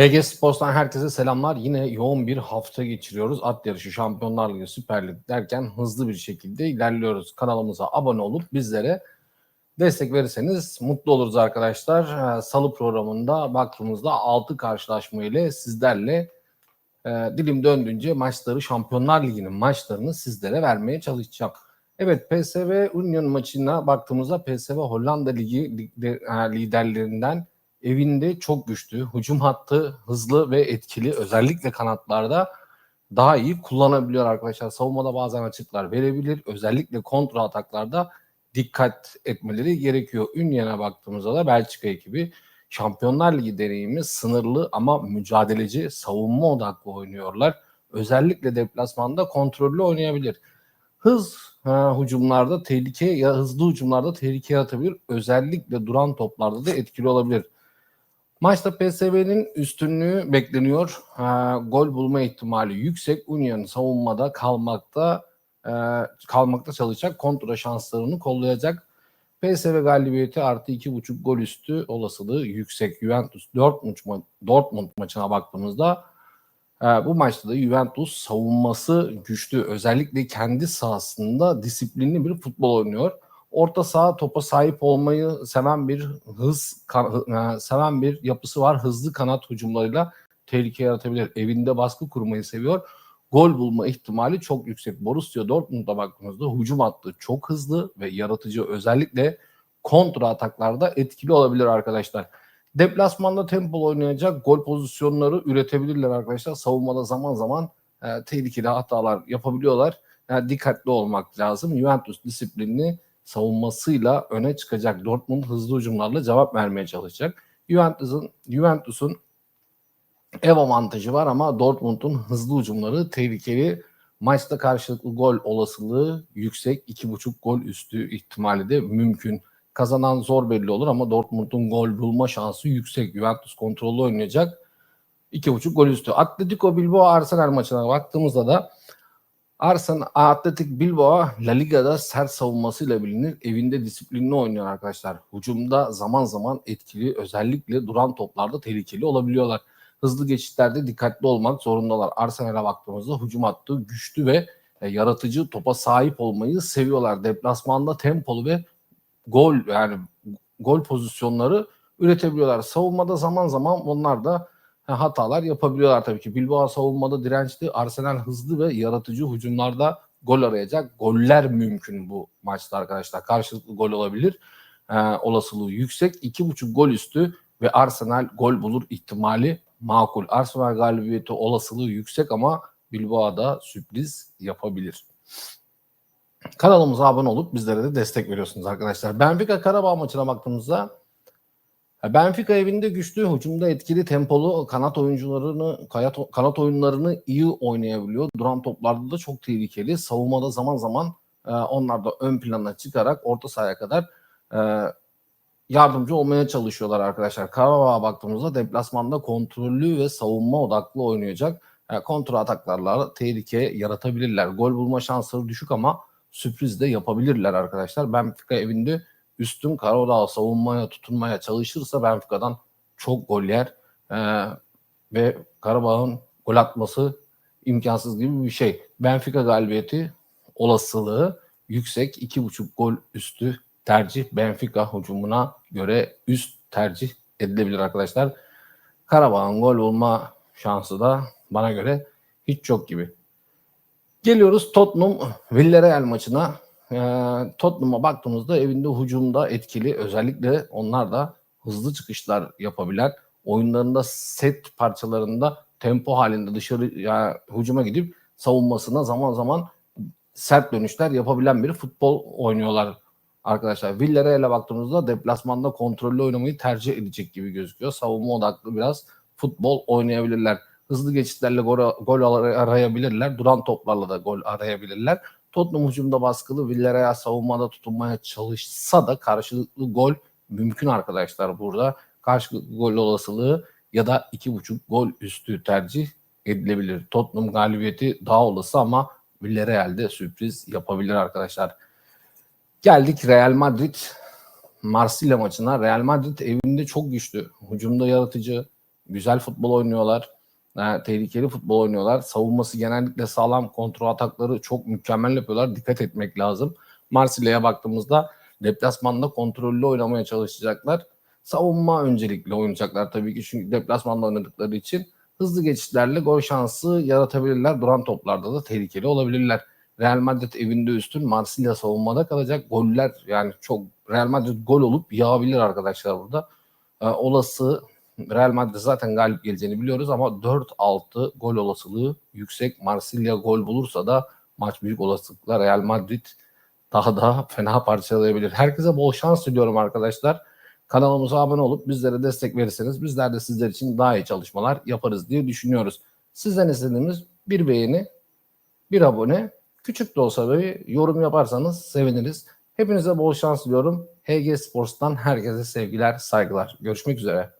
HG Sports'tan herkese selamlar. Yine yoğun bir hafta geçiriyoruz. At yarışı, Şampiyonlar Ligi, Süper Lig derken hızlı bir şekilde ilerliyoruz. Kanalımıza abone olup bizlere destek verirseniz mutlu oluruz arkadaşlar. Ee, Salı programında baktığımızda 6 karşılaşma ile sizlerle e, dilim döndüğünce maçları Şampiyonlar Ligi'nin maçlarını sizlere vermeye çalışacağım. Evet PSV Union maçına baktığımızda PSV Hollanda Ligi e, liderlerinden evinde çok güçlü. Hücum hattı hızlı ve etkili. Özellikle kanatlarda daha iyi kullanabiliyor arkadaşlar. Savunmada bazen açıklar verebilir. Özellikle kontra ataklarda dikkat etmeleri gerekiyor. Ünyen'e baktığımızda da Belçika ekibi Şampiyonlar Ligi deneyimi sınırlı ama mücadeleci, savunma odaklı oynuyorlar. Özellikle deplasmanda kontrollü oynayabilir. Hız ha, hücumlarda tehlike ya hızlı hücumlarda tehlike yaratabilir. Özellikle duran toplarda da etkili olabilir. Maçta PSV'nin üstünlüğü bekleniyor. Ha, gol bulma ihtimali yüksek. Union savunmada kalmakta e, kalmakta çalışacak. Kontra şanslarını kollayacak. PSV galibiyeti artı 2.5 gol üstü olasılığı yüksek. Juventus Dortmund, ma Dortmund maçına baktığımızda e, bu maçta da Juventus savunması güçlü. Özellikle kendi sahasında disiplinli bir futbol oynuyor orta saha topa sahip olmayı seven bir hız e, seven bir yapısı var. Hızlı kanat hücumlarıyla tehlike yaratabilir. Evinde baskı kurmayı seviyor. Gol bulma ihtimali çok yüksek. Borussia Dortmund'a baktığımızda hücum hattı çok hızlı ve yaratıcı. Özellikle kontra ataklarda etkili olabilir arkadaşlar. Deplasmanda tempol oynayacak gol pozisyonları üretebilirler arkadaşlar. Savunmada zaman zaman e, tehlikeli hatalar yapabiliyorlar. Yani dikkatli olmak lazım. Juventus disiplinini savunmasıyla öne çıkacak. Dortmund hızlı hücumlarla cevap vermeye çalışacak. Juventus'un Juventus'un ev avantajı var ama Dortmund'un hızlı hücumları tehlikeli. Maçta karşılıklı gol olasılığı yüksek. 2.5 gol üstü ihtimali de mümkün. Kazanan zor belli olur ama Dortmund'un gol bulma şansı yüksek. Juventus kontrollü oynayacak. 2.5 gol üstü. Atletico Bilbao Arsenal maçına baktığımızda da Arsenal Atletik Bilbao La Liga'da sert savunmasıyla bilinir. Evinde disiplinli oynuyor arkadaşlar. Hücumda zaman zaman etkili özellikle duran toplarda tehlikeli olabiliyorlar. Hızlı geçitlerde dikkatli olmak zorundalar. Arsenal'a baktığımızda hücum hattı güçlü ve e, yaratıcı topa sahip olmayı seviyorlar. Deplasmanda tempolu ve gol yani gol pozisyonları üretebiliyorlar. Savunmada zaman zaman onlar da hatalar yapabiliyorlar tabii ki. Bilbao savunmada dirençli, Arsenal hızlı ve yaratıcı hücumlarda gol arayacak. Goller mümkün bu maçta arkadaşlar. Karşılıklı gol olabilir. Ee, olasılığı yüksek. 2.5 gol üstü ve Arsenal gol bulur ihtimali makul. Arsenal galibiyeti olasılığı yüksek ama Bilbao'da sürpriz yapabilir. Kanalımıza abone olup bizlere de destek veriyorsunuz arkadaşlar. Benfica Karabağ maçına baktığımızda Benfica evinde güçlü, hücumda etkili, tempolu kanat oyuncularını, kanat oyunlarını iyi oynayabiliyor. Duran toplarda da çok tehlikeli. Savunmada zaman zaman e, onlar da ön plana çıkarak orta sahaya kadar e, yardımcı olmaya çalışıyorlar arkadaşlar. Karabağ'a baktığımızda deplasmanda kontrollü ve savunma odaklı oynayacak. E, kontra ataklarla tehlike yaratabilirler. Gol bulma şansları düşük ama sürpriz de yapabilirler arkadaşlar. Benfica evinde üstün Karadağ savunmaya tutunmaya çalışırsa Benfica'dan çok gol yer ee, ve Karabağ'ın gol atması imkansız gibi bir şey. Benfica galibiyeti olasılığı yüksek 2.5 gol üstü tercih Benfica hücumuna göre üst tercih edilebilir arkadaşlar. Karabağ'ın gol olma şansı da bana göre hiç yok gibi. Geliyoruz Tottenham Villarreal maçına e, Tottenham'a baktığımızda evinde hücumda etkili özellikle onlar da hızlı çıkışlar yapabilen oyunlarında set parçalarında tempo halinde dışarı yani hücuma gidip savunmasına zaman zaman sert dönüşler yapabilen bir futbol oynuyorlar arkadaşlar. Villarreal'e baktığımızda deplasmanda kontrollü oynamayı tercih edecek gibi gözüküyor. Savunma odaklı biraz futbol oynayabilirler. Hızlı geçitlerle gol, gol arayabilirler. Duran toplarla da gol arayabilirler. Tottenham hücumda baskılı, Villarreal savunmada tutunmaya çalışsa da karşılıklı gol mümkün arkadaşlar burada. Karşılıklı gol olasılığı ya da 2.5 gol üstü tercih edilebilir. Tottenham galibiyeti daha olası ama Villarreal'de sürpriz yapabilir arkadaşlar. Geldik Real Madrid Marsilya maçına. Real Madrid evinde çok güçlü. Hücumda yaratıcı, güzel futbol oynuyorlar. Yani tehlikeli futbol oynuyorlar. Savunması genellikle sağlam. Kontrol atakları çok mükemmel yapıyorlar. Dikkat etmek lazım. Marsilya'ya baktığımızda deplasmanda kontrollü oynamaya çalışacaklar. Savunma öncelikli oynayacaklar tabii ki çünkü deplasmanda oynadıkları için hızlı geçişlerle gol şansı yaratabilirler. Duran toplarda da tehlikeli olabilirler. Real Madrid evinde üstün, Marsilya savunmada kalacak. Goller yani çok Real Madrid gol olup yağabilir arkadaşlar burada. Ee, olası Real Madrid zaten galip geleceğini biliyoruz ama 4-6 gol olasılığı yüksek. Marsilya gol bulursa da maç büyük olasılıkla Real Madrid daha da fena parçalayabilir. Herkese bol şans diliyorum arkadaşlar. Kanalımıza abone olup bizlere destek verirseniz bizler de sizler için daha iyi çalışmalar yaparız diye düşünüyoruz. Sizden istediğimiz bir beğeni, bir abone, küçük de olsa bir yorum yaparsanız seviniriz. Hepinize bol şans diliyorum. HG Sports'tan herkese sevgiler, saygılar. Görüşmek üzere.